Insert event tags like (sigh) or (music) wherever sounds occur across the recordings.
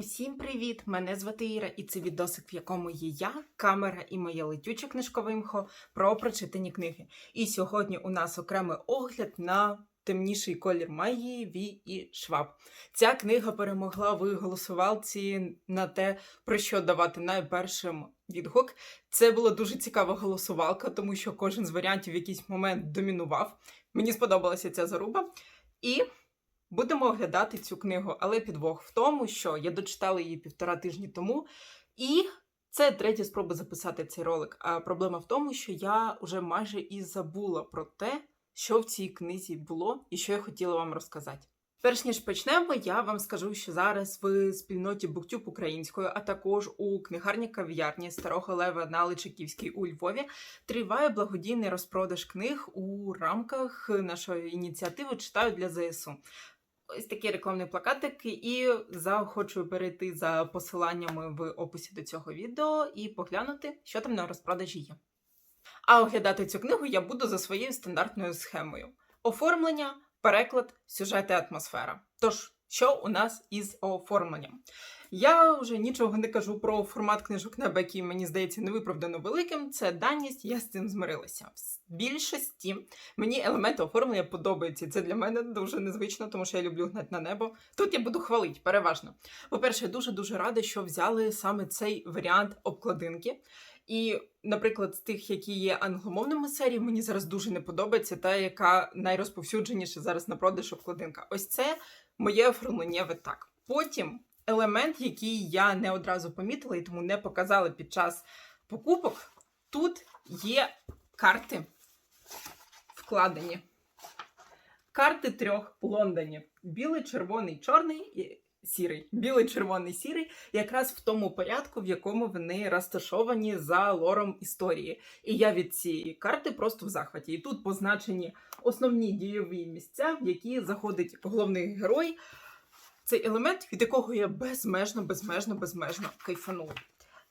Усім привіт! Мене звати Іра, і це відосик, в якому є я, камера і моє летюче книжкове імхо про прочитані книги. І сьогодні у нас окремий огляд на темніший колір магії Ві і Шваб. Ця книга перемогла в голосувалці на те, про що давати найпершим відгук. Це була дуже цікава голосувалка, тому що кожен з варіантів в якийсь момент домінував. Мені сподобалася ця заруба. І Будемо оглядати цю книгу, але підвох в тому, що я дочитала її півтора тижні тому, і це третя спроба записати цей ролик. А проблема в тому, що я вже майже і забула про те, що в цій книзі було і що я хотіла вам розказати. Перш ніж почнемо, я вам скажу, що зараз в спільноті BookTube українською, а також у книгарні кав'ярні Старого Лева на Личаківській у Львові триває благодійний розпродаж книг у рамках нашої ініціативи Читаю для ЗСУ. Ось такі рекламні плакатики, і заохочую перейти за посиланнями в описі до цього відео і поглянути, що там на розпродажі є. А оглядати цю книгу я буду за своєю стандартною схемою: оформлення, переклад, сюжет і атмосфера. Тож, що у нас із оформленням? Я вже нічого не кажу про формат книжок неба, який мені здається невиправдано великим. Це даність, я з цим змирилася. В більшості мені елементи оформлення подобаються. Це для мене дуже незвично, тому що я люблю гнати на небо. Тут я буду хвалити, переважно. По-перше, я дуже дуже рада, що взяли саме цей варіант обкладинки. І, наприклад, з тих, які є англомовними серії, мені зараз дуже не подобається та, яка найрозповсюдженіша зараз на продаж обкладинка. Ось це моє оформлення так. Потім елемент, який я не одразу помітила і тому не показала під час покупок. Тут є карти вкладені. Карти трьох Лондонів: білий, червоний, чорний і сірий. Білий, червоний, сірий, якраз в тому порядку, в якому вони розташовані за лором історії. І я від цієї карти просто в захваті. І тут позначені основні дійові місця, в які заходить головний герой. Цей елемент, від якого я безмежно, безмежно, безмежно кайфанула.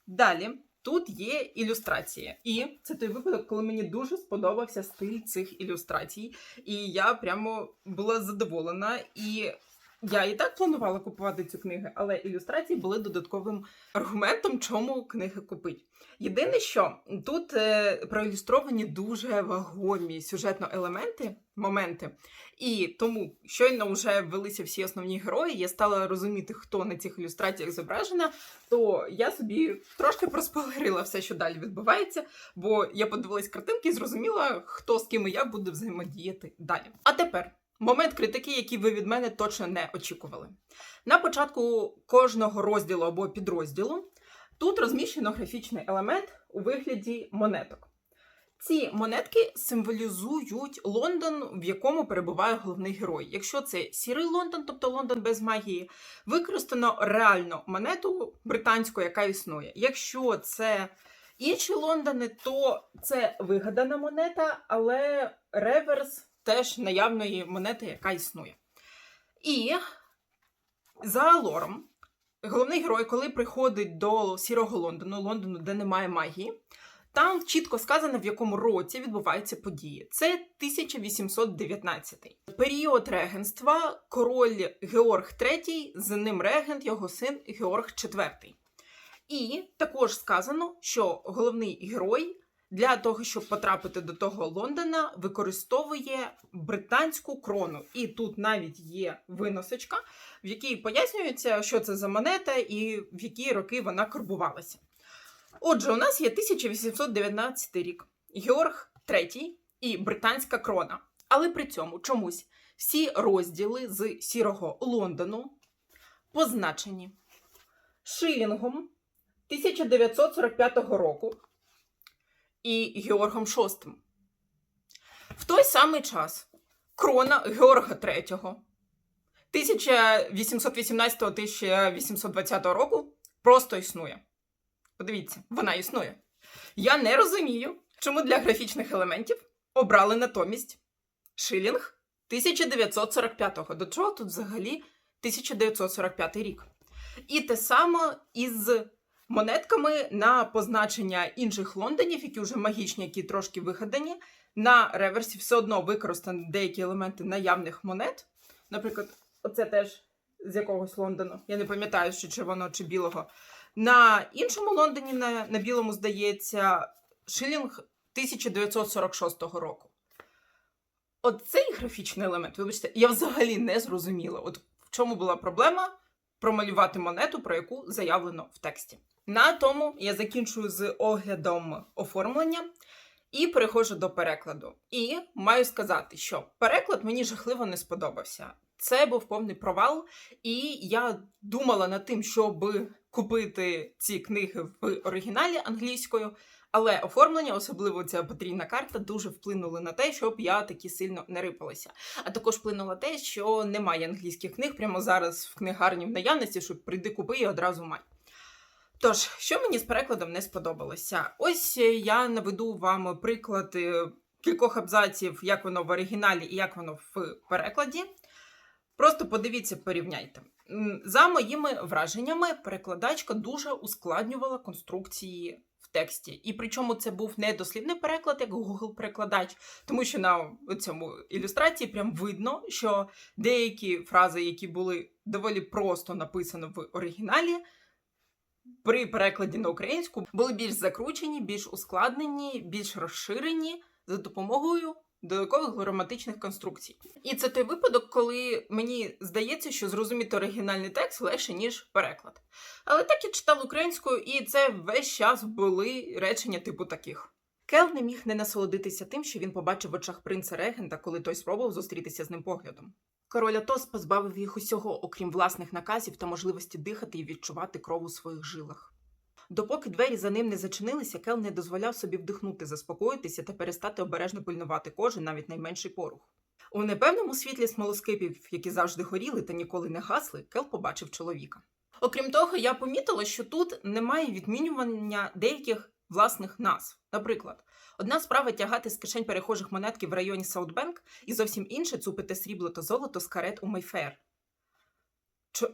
Далі тут є ілюстрація. І це той випадок, коли мені дуже сподобався стиль цих ілюстрацій. І я прямо була задоволена. І я і так планувала купувати цю книгу, але ілюстрації були додатковим аргументом, чому книги купить. Єдине, що тут е, проілюстровані дуже вагомі сюжетно елементи, моменти. І тому щойно вже ввелися всі основні герої, я стала розуміти, хто на цих ілюстраціях зображена, то я собі трошки проспойлерила все, що далі відбувається, бо я подивилась картинки і зрозуміла, хто з ким і як буде взаємодіяти далі. А тепер. Момент критики, який ви від мене точно не очікували. На початку кожного розділу або підрозділу тут розміщено графічний елемент у вигляді монеток. Ці монетки символізують Лондон, в якому перебуває головний герой. Якщо це сірий Лондон, тобто Лондон без магії, використано реальну монету британську, яка існує. Якщо це інші Лондони, то це вигадана монета, але реверс теж наявної монети, яка існує. І за лором, головний герой, коли приходить до сірого Лондону, Лондону, де немає магії, там чітко сказано, в якому році відбуваються події. Це 1819. Період регенства, король Георг III, за ним регент, його син Георг IV. І також сказано, що головний герой для того, щоб потрапити до того Лондона, використовує британську крону. І тут навіть є виносочка, в якій пояснюється, що це за монета і в які роки вона карбувалася. Отже, у нас є 1819 рік, Георг III і британська крона. Але при цьому чомусь всі розділи з сірого Лондону позначені шилінгом 1945 року і Георгом VI. В той самий час крона Георга III 1818-1820 року просто існує. Подивіться, вона існує. Я не розумію, чому для графічних елементів обрали натомість шилінг 1945-го. До чого тут взагалі 1945 рік? І те саме із монетками на позначення інших Лондонів, які вже магічні, які трошки вигадані. На реверсі все одно використані деякі елементи наявних монет. Наприклад, оце теж з якогось Лондону. Я не пам'ятаю, що червоного чи білого. На іншому Лондоні, на, на білому, здається, шилінг 1946 року. От цей графічний елемент, вибачте, я взагалі не зрозуміла. От в чому була проблема промалювати монету, про яку заявлено в тексті. На тому я закінчую з оглядом оформлення і переходжу до перекладу. І маю сказати, що переклад мені жахливо не сподобався. Це був повний провал, і я думала над тим, щоб купити ці книги в оригіналі англійською. Але оформлення, особливо ця потрійна карта, дуже вплинули на те, щоб я такі сильно не рипалася. А також вплинуло те, що немає англійських книг прямо зараз в книгарні в наявності, щоб прийди купи і одразу май. Тож, що мені з перекладом не сподобалося? Ось е, я наведу вам приклад е, кількох абзаців, як воно в оригіналі і як воно в перекладі. Просто подивіться, порівняйте. За моїми враженнями, перекладачка дуже ускладнювала конструкції в тексті. І причому це був не дослівний переклад, як Google перекладач, тому що на цьому ілюстрації прям видно, що деякі фрази, які були доволі просто написані в оригіналі, при перекладі на українську були більш закручені, більш ускладнені, більш розширені за допомогою додаткових граматичних конструкцій. І це той випадок, коли мені здається, що зрозуміти оригінальний текст легше, ніж переклад. Але так я читала українською, і це весь час були речення типу таких. Кел не міг не насолодитися тим, що він побачив в очах принца Регента, коли той спробував зустрітися з ним поглядом. Король Атос позбавив їх усього, окрім власних наказів та можливості дихати і відчувати кров у своїх жилах. Допоки двері за ним не зачинилися, Кел не дозволяв собі вдихнути, заспокоїтися та перестати обережно пильнувати кожен навіть найменший порух. У непевному світлі смолоскипів, які завжди горіли та ніколи не гасли, Кел побачив чоловіка. Окрім того, я помітила, що тут немає відмінювання деяких власних назв. Наприклад, одна справа тягати з кишень перехожих монетки в районі Саутбенк, і зовсім інше цупити срібло та золото з карет у Мейфер.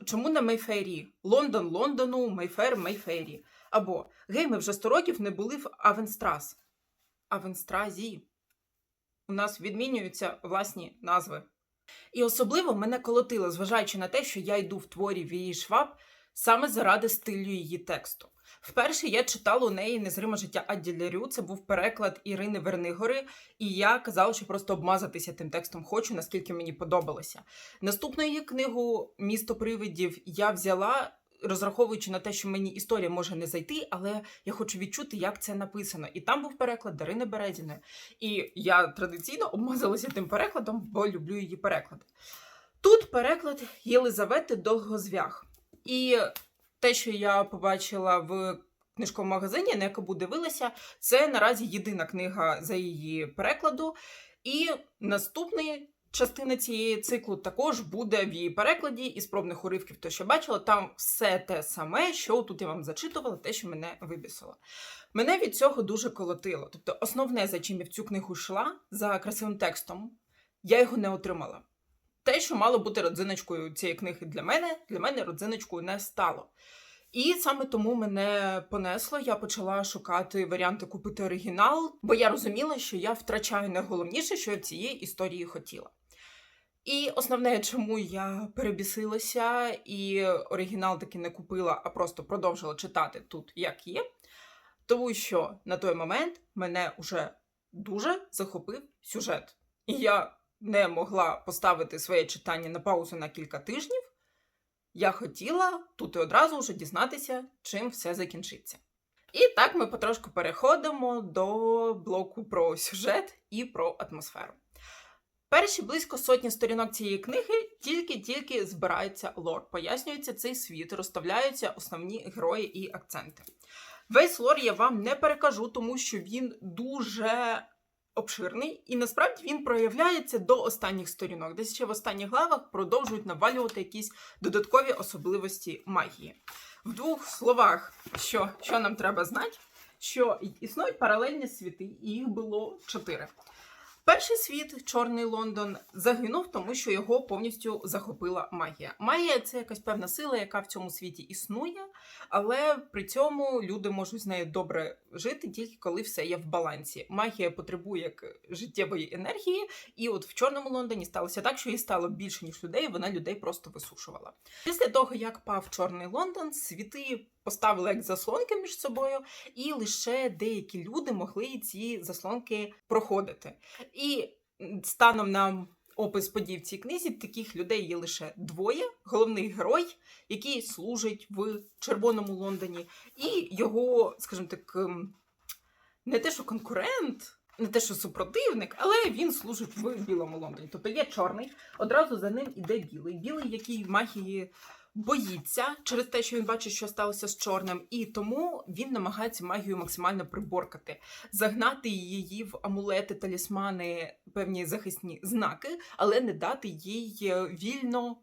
Чому на Мейфері? Лондон Лондону, Мейфер Мейфері. Або гей, ми вже 100 років не були в Авенстрас. Авенстразі. У нас відмінюються власні назви. І особливо мене колотило, зважаючи на те, що я йду в творі Вії Шваб саме заради стилю її тексту. Вперше я читала у неї Незриме життя Адді Лярю. Це був переклад Ірини Вернигори, і я казала, що просто обмазатися тим текстом хочу, наскільки мені подобалося. Наступну її книгу Місто привидів я взяла. Розраховуючи на те, що мені історія може не зайти, але я хочу відчути, як це написано. І там був переклад Дарини Березіної. І я традиційно обмазалася тим перекладом, бо люблю її переклади. Тут переклад Єлизавети Довгозвях. І те, що я побачила в книжковому магазині, на яку дивилася, це наразі єдина книга за її перекладу. І наступний частина цієї циклу також буде в її перекладі і спробних уривків, то що бачила, там все те саме, що тут я вам зачитувала, те, що мене вибісило. Мене від цього дуже колотило. Тобто, основне, за чим я в цю книгу йшла, за красивим текстом, я його не отримала. Те, що мало бути родзиночкою цієї книги для мене, для мене родзиночкою не стало. І саме тому мене понесло. Я почала шукати варіанти купити оригінал, бо я розуміла, що я втрачаю найголовніше, що я в цієї історії хотіла. І основне, чому я перебісилася і оригінал таки не купила, а просто продовжила читати тут, як є. Тому що на той момент мене вже дуже захопив сюжет. І я не могла поставити своє читання на паузу на кілька тижнів. Я хотіла тут і одразу вже дізнатися, чим все закінчиться. І так ми потрошку переходимо до блоку про сюжет і про атмосферу. Перші близько сотні сторінок цієї книги тільки-тільки збирається лор, пояснюється цей світ, розставляються основні герої і акценти. Весь лор я вам не перекажу, тому що він дуже обширний, і насправді він проявляється до останніх сторінок. Десь ще в останніх главах продовжують навалювати якісь додаткові особливості магії. В двох словах, що, що нам треба знати, що існують паралельні світи, і їх було чотири. Перший світ, Чорний Лондон, загинув, тому що його повністю захопила магія. Магія це якась певна сила, яка в цьому світі існує, але при цьому люди можуть з нею добре жити тільки коли все є в балансі. Магія потребує як життєвої енергії, і от в Чорному Лондоні сталося так, що їй стало більше ніж людей, вона людей просто висушувала. Після того, як пав Чорний Лондон, світи поставили як заслонки між собою, і лише деякі люди могли ці заслонки проходити. І станом на опис подій в цій книзі таких людей є лише двоє: головний герой, який служить в Червоному Лондоні, і його, скажімо так, ем, не те, що конкурент. Не те, що супротивник, але він служить в білому Лондоні. Тобто є чорний, одразу за ним іде білий. Білий, який магії боїться через те, що він бачить, що сталося з чорним, і тому він намагається магію максимально приборкати, загнати її в амулети, талісмани, певні захисні знаки, але не дати їй е, вільно.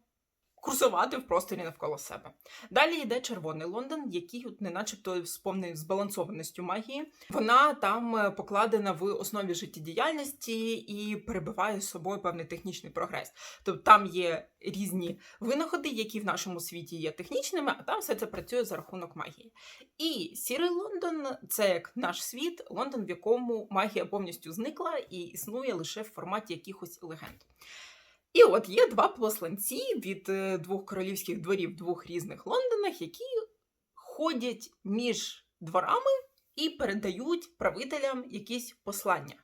Курсувати в просторі навколо себе. Далі йде червоний Лондон, який не начебто повною збалансованістю магії. Вона там е, покладена в основі життєдіяльності і перебиває з собою певний технічний прогрес. Тобто там є різні винаходи, які в нашому світі є технічними, а там все це працює за рахунок магії. І сірий Лондон це як наш світ, Лондон, в якому магія повністю зникла і існує лише в форматі якихось легенд. І от є два посланці від е, двох королівських дворів двох різних Лондонах, які ходять між дворами і передають правителям якісь послання.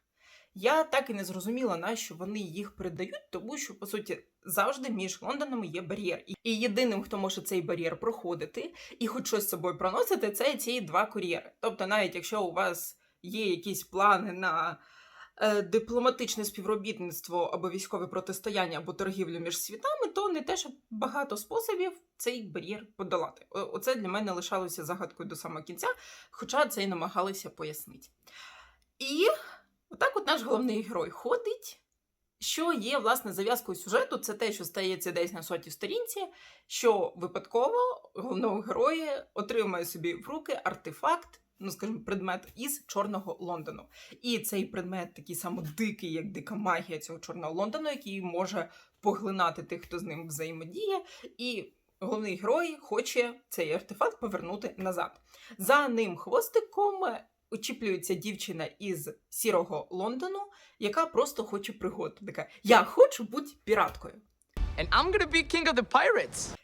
Я так і не зрозуміла, на що вони їх передають, тому що, по суті, завжди між Лондонами є бар'єр. І- єдиним, хто може цей бар'єр проходити і хоч щось з собою проносити, це ці два кур'єри. Тобто, навіть якщо у вас є якісь плани на дипломатичне співробітництво або військове протистояння або торгівлю між світами, то не те, що багато способів цей бар'єр подолати. Оце для мене лишалося загадкою до самого кінця, хоча це й намагалися пояснити. І отак от наш головний герой ходить. Що є власне зав'язкою сюжету, це те, що стається десь на сотій сторінці, що випадково головного героя отримує собі в руки артефакт, ну скажімо, предмет із Чорного Лондону. І цей предмет такий само дикий, як дика магія цього Чорного Лондону, який може поглинати тих, хто з ним взаємодіє. І головний герой хоче цей артефакт повернути назад. За ним хвостиком очіплюється дівчина із сірого Лондону, яка просто хоче пригод. Така я хочу бути піраткою. And I'm gonna be king of the pirates.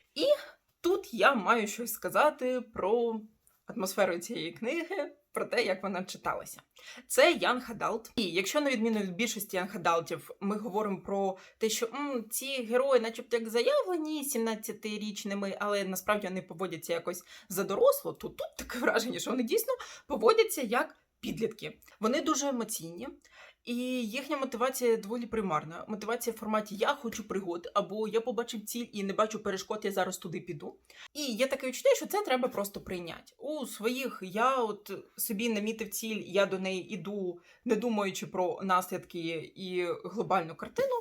Тут я маю щось сказати про атмосферу цієї книги, про те, як вона читалася. Це Ян Хадалт. І якщо, на відміну від більшості Ян Хадалтів, ми говоримо про те, що м, ці герої, начебто, як заявлені 17-річними, але насправді вони поводяться якось за доросло, то тут таке враження, що вони дійсно поводяться як підлітки. Вони дуже емоційні. І їхня мотивація доволі примарна. Мотивація в форматі Я хочу пригод, або я побачив ціль і не бачу перешкод, я зараз туди піду. І є таке відчуття, що це треба просто прийняти. У своїх я от собі намітив ціль, я до неї іду, не думаючи про наслідки і глобальну картину.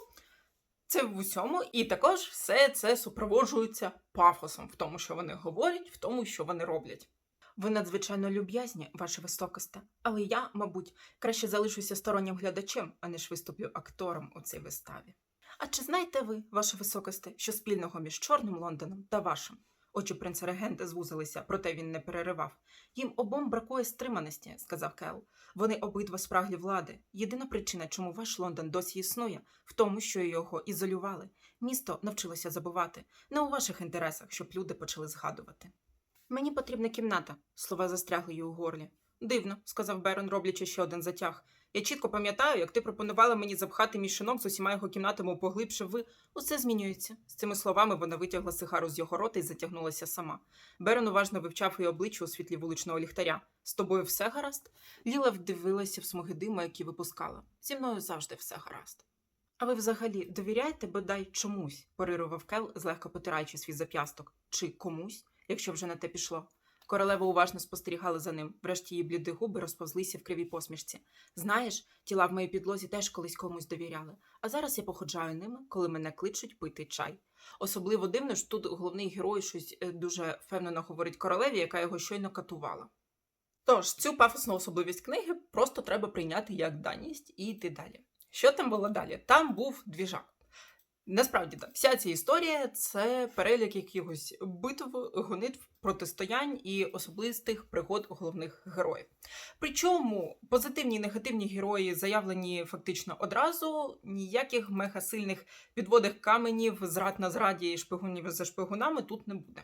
Це в усьому, і також все це супроводжується пафосом в тому, що вони говорять, в тому, що вони роблять. Ви надзвичайно люб'язні, ваше високосте, але я, мабуть, краще залишуся стороннім глядачем, а не виступлю актором у цій виставі. А чи знаєте ви, ваше високосте, що спільного між Чорним Лондоном та вашим? Очі принца регента звузилися, проте він не переривав. Їм обом бракує стриманості, сказав Кел. Вони обидва спраглі влади. Єдина причина, чому ваш Лондон досі існує, в тому, що його ізолювали. Місто навчилося забувати. Не у ваших інтересах, щоб люди почали згадувати. Мені потрібна кімната. Слова застрягли у горлі. Дивно, сказав Берон, роблячи ще один затяг. Я чітко пам'ятаю, як ти пропонувала мені запхати мій шинок з усіма його кімнатами поглибше ви. Усе змінюється. З цими словами вона витягла сигару з його рота і затягнулася сама. Берон уважно вивчав її обличчя у світлі вуличного ліхтаря. З тобою все гаразд? Ліла вдивилася в смуги диму, які випускала. Зі мною завжди все гаразд. А ви взагалі довіряєте бодай чомусь? парирував Кел, злегка потираючи свій зап'ясток. Чи комусь, якщо вже на те пішло. Королева уважно спостерігала за ним, врешті її бліді губи розповзлися в кривій посмішці. Знаєш, тіла в моїй підлозі теж колись комусь довіряли, а зараз я походжаю ними, коли мене кличуть пити чай. Особливо дивно, що тут головний герой щось е, дуже впевнено говорить королеві, яка його щойно катувала. Тож, цю пафосну особливість книги просто треба прийняти як даність і йти далі. Що там було далі? Там був двіжак. Насправді так, вся ця історія це перелік якихось битв, гонитв, протистоянь і особистих пригод головних героїв. Причому позитивні і негативні герої заявлені фактично одразу, ніяких мегасильних підводих каменів, зрад на зраді, шпигунів за шпигунами тут не буде.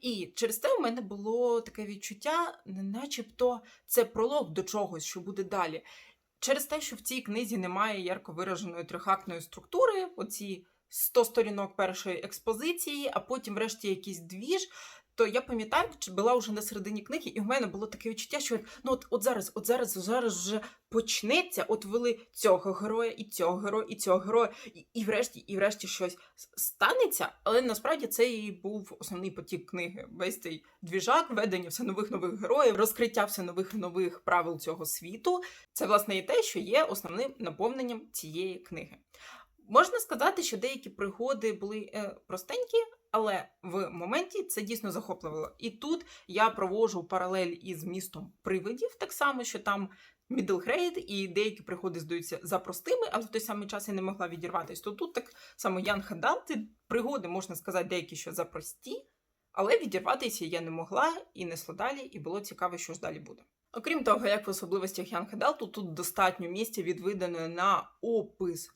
І через те у мене було таке відчуття, начебто це пролог до чогось, що буде далі. Через те, що в цій книзі немає ярко вираженої трьохактної структури, оці 100 сторінок першої експозиції, а потім, врешті, якийсь двіж. То я пам'ятаю, чи була вже на середині книги, і в мене було таке відчуття, що ну от, от зараз, от зараз, зараз вже почнеться. От вели цього героя, і цього героя, і цього героя, і, і врешті, і врешті щось станеться. Але насправді це і був основний потік книги. Весь цей двіжак, ведення все нових нових героїв, розкриття все нових нових правил цього світу. Це власне і те, що є основним наповненням цієї книги. Можна сказати, що деякі пригоди були е, простенькі, але в моменті це дійсно захопливо. І тут я провожу паралель із містом привидів, так само, що там grade, і деякі пригоди здаються за простими, але в той самий час я не могла відірватися. То тут так само Ян Хадалти, пригоди, можна сказати, деякі що за прості, але відірватися я не могла і несла далі, і було цікаво, що ж далі буде. Окрім того, як в особливостях Ян Хадалту, тут достатньо місця відведено на опис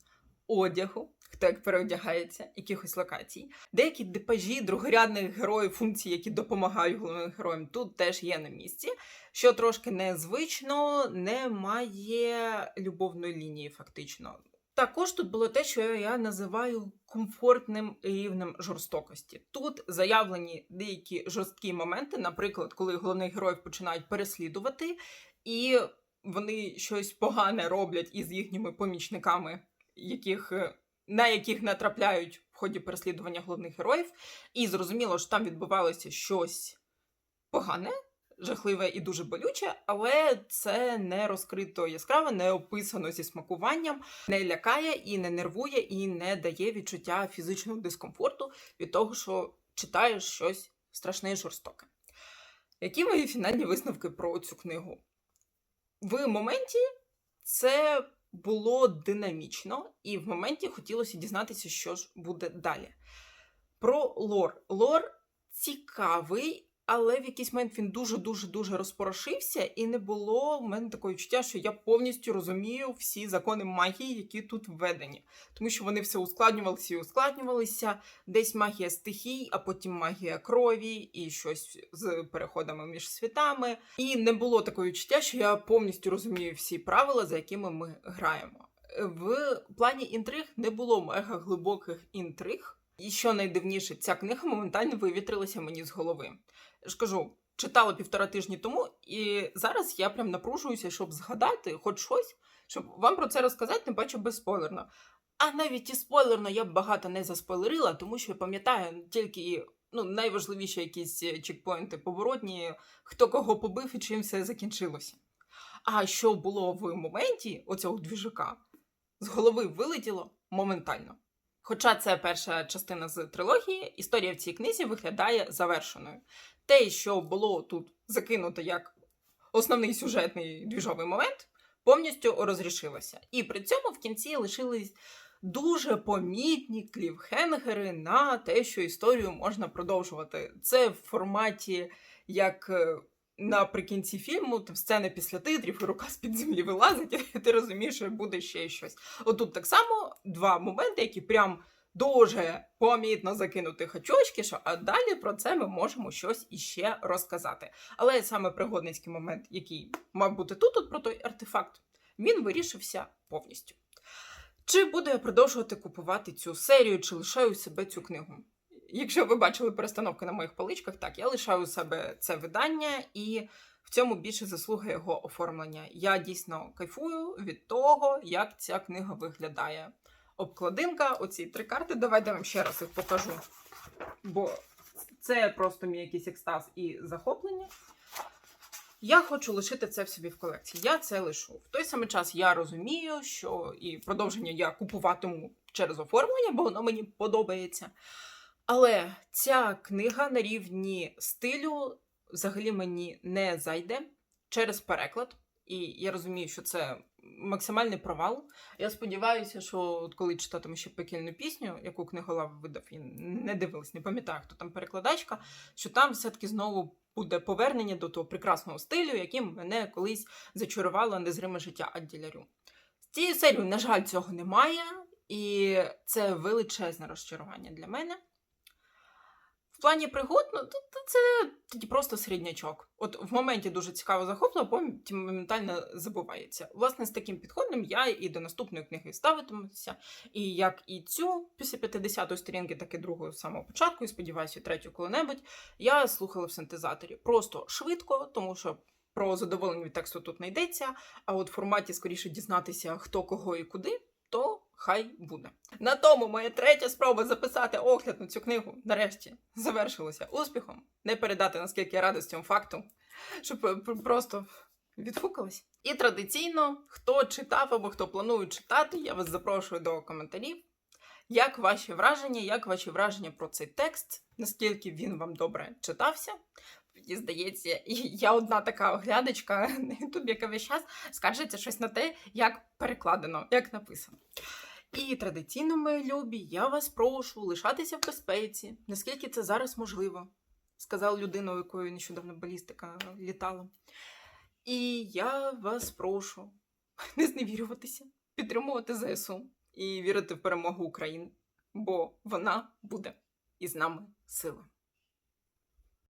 одягу, хто як переодягається, якихось локацій. Деякі депажі другорядних героїв, функцій, які допомагають головним героям, тут теж є на місці. Що трошки незвично, немає любовної лінії, фактично. Також тут було те, що я називаю комфортним рівнем жорстокості. Тут заявлені деякі жорсткі моменти, наприклад, коли головних героїв починають переслідувати, і вони щось погане роблять із їхніми помічниками, яких, е, на яких натрапляють в ході переслідування головних героїв. І зрозуміло, що там відбувалося щось погане, жахливе і дуже болюче, але це не розкрито яскраво, не описано зі смакуванням, не лякає і не нервує, і не дає відчуття фізичного дискомфорту від того, що читаєш щось страшне і жорстоке. Які мої фінальні висновки про цю книгу? В моменті це було динамічно, і в моменті хотілося дізнатися, що ж буде далі. Про лор. Лор цікавий, але в якийсь момент він дуже-дуже дуже розпорошився, і не було в мене такого відчуття, що я повністю розумію всі закони магії, які тут введені. Тому що вони все ускладнювалися і ускладнювалися. Десь магія стихій, а потім магія крові, і щось з переходами між світами. І не було такого відчуття, що я повністю розумію всі правила, за якими ми граємо. В плані інтриг не було мега глибоких інтриг. І що найдивніше, ця книга моментально вивітрилася мені з голови. Ж кажу, читала півтора тижні тому, і зараз я прям напружуюся, щоб згадати хоч щось, щоб вам про це розказати, не бачу безспойлерно. А навіть і спойлерно я б багато не заспойлерила, тому що я пам'ятаю тільки ну, найважливіші якісь чекпоінти поворотні, хто кого побив і чим все закінчилося. А що було в моменті оцього двіжака, з голови вилетіло моментально. Хоча це перша частина з трилогії, історія в цій книзі виглядає завершеною. Те, що було тут закинуто як основний сюжетний двіжовий момент, повністю розрішилося. І при цьому в кінці лишились дуже помітні клівхенгери на те, що історію можна продовжувати. Це в форматі як. Наприкінці фільму там сцена після титрів, і рука з-під землі вилазить, (laughs) і ти розумієш, що буде ще щось. Отут так само два моменти, які прям дуже помітно закинути хачочки, що а далі про це ми можемо щось іще розказати. Але саме пригодницький момент, який мав бути тут, от про той артефакт, він вирішився повністю. Чи буду я продовжувати купувати цю серію, чи лишаю себе цю книгу? Якщо ви бачили перестановки на моїх поличках, так я лишаю у себе це видання, і в цьому більше заслуга його оформлення. Я дійсно кайфую від того, як ця книга виглядає. Обкладинка, оці три карти. Давайте вам ще раз їх покажу. Бо це просто мій якийсь екстаз і захоплення. Я хочу лишити це в собі в колекції. Я це лишу. В той самий час я розумію, що і продовження я купуватиму через оформлення, бо воно мені подобається. Але ця книга на рівні стилю взагалі мені не зайде через переклад. І я розумію, що це максимальний провал. Я сподіваюся, що от коли читатиму ще пекельну пісню, яку книголав видав, і не дивилась, не пам'ятаю, хто там перекладачка, що там все-таки знову буде повернення до того прекрасного стилю, яким мене колись зачарувало незриме життя Адділярю. З цією серією, на жаль, цього немає, і це величезне розчарування для мене. В плані пригод, ну, це тоді просто середнячок. От в моменті дуже цікаво захопливо, потім моментально забувається. Власне, з таким підходом я і до наступної книги ставитимуся. І як і цю після 50-ї сторінки, так і другу з самого початку, і сподіваюся, третю коли-небудь, я слухала в синтезаторі. Просто швидко, тому що. Про задоволення від тексту тут не йдеться, а от в форматі скоріше дізнатися, хто кого і куди, то хай буде. На тому моя третя спроба записати огляд на цю книгу нарешті завершилася успіхом. Не передати наскільки я рада з цьому факту, щоб е, просто відгукалась. І традиційно, хто читав або хто планує читати, я вас запрошую до коментарів. Як ваші враження, як ваші враження про цей текст, наскільки він вам добре читався? Мені здається, і я одна така оглядачка на Ютубі, яка весь час скаржиться щось на те, як перекладено, як написано. І традиційно, мої любі, я вас прошу лишатися в безпеці, наскільки це зараз можливо, сказала людина, у якої нещодавно балістика літала. І я вас прошу (laughs) не зневірюватися, підтримувати ЗСУ і вірити в перемогу України, бо вона буде із нами сила.